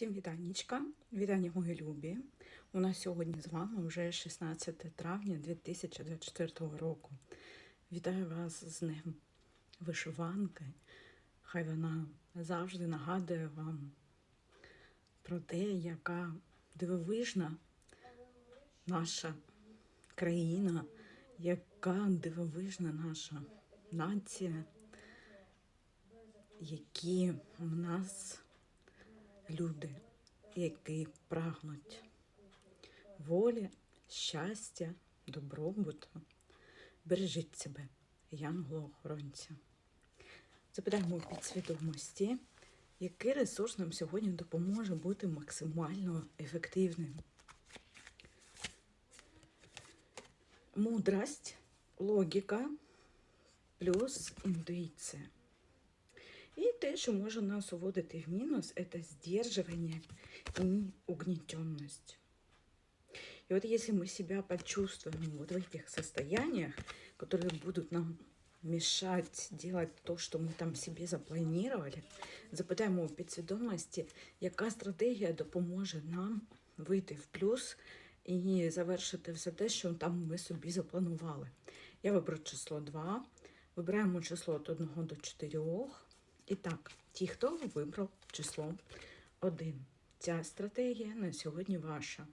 Всім вітаннячка, вітання мої любі. У нас сьогодні з вами вже 16 травня 2024 року. Вітаю вас з Днем вишиванки. Хай вона завжди нагадує вам про те, яка дивовижна наша країна, яка дивовижна наша нація, які в нас люди, які прагнуть волі, щастя, добробуту. Бережіть себе, янголо-охоронця. Запитаємо підсвідомості, який ресурс нам сьогодні допоможе бути максимально ефективним. Мудрость, логіка плюс інтуїція. І те, що може нас уводити в мінус, це сдерживание и угнетенность. И вот если мы себя почувствуем вот в этих состояниях, которые будут нам мешать делать то, что мы там себе запланировали, запитаємо у підсвідомості, яка стратегія допоможе нам вийти в плюс і завершити все те, що там ми собі запланували. Я виберу число 2, вибираємо число від 1 до 4. І так, ті, хто вибрав число 1. Ця стратегія на сьогодні ваша.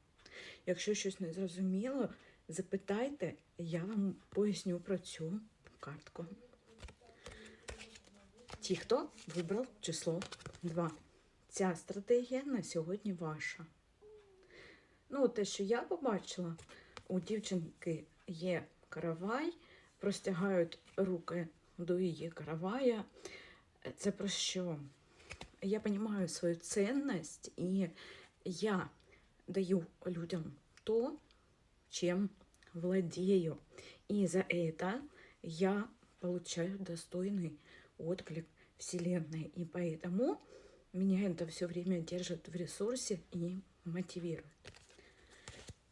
Якщо щось не зрозуміло, запитайте, я вам поясню про цю картку. Ті, хто вибрав число 2. Ця стратегія на сьогодні ваша. Ну, те, що я побачила, у дівчинки є каравай, простягають руки до її каравая. Це про що? Я розумію свою цінність, і я даю людям то, чим владею. И за это я получаю достойный отклик Вселенной. И поэтому меня это все время держит в ресурсе и мотивирует.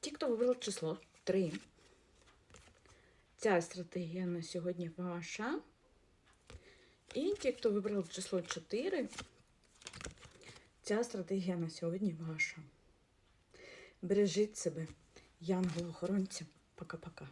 Ті, хто вибрав число 3. Ця стратегія на сьогодні ваша. І ті, хто вибрав число 4, ця стратегія на сьогодні ваша. Бережіть себе, янголо-охоронця. Пока-пока.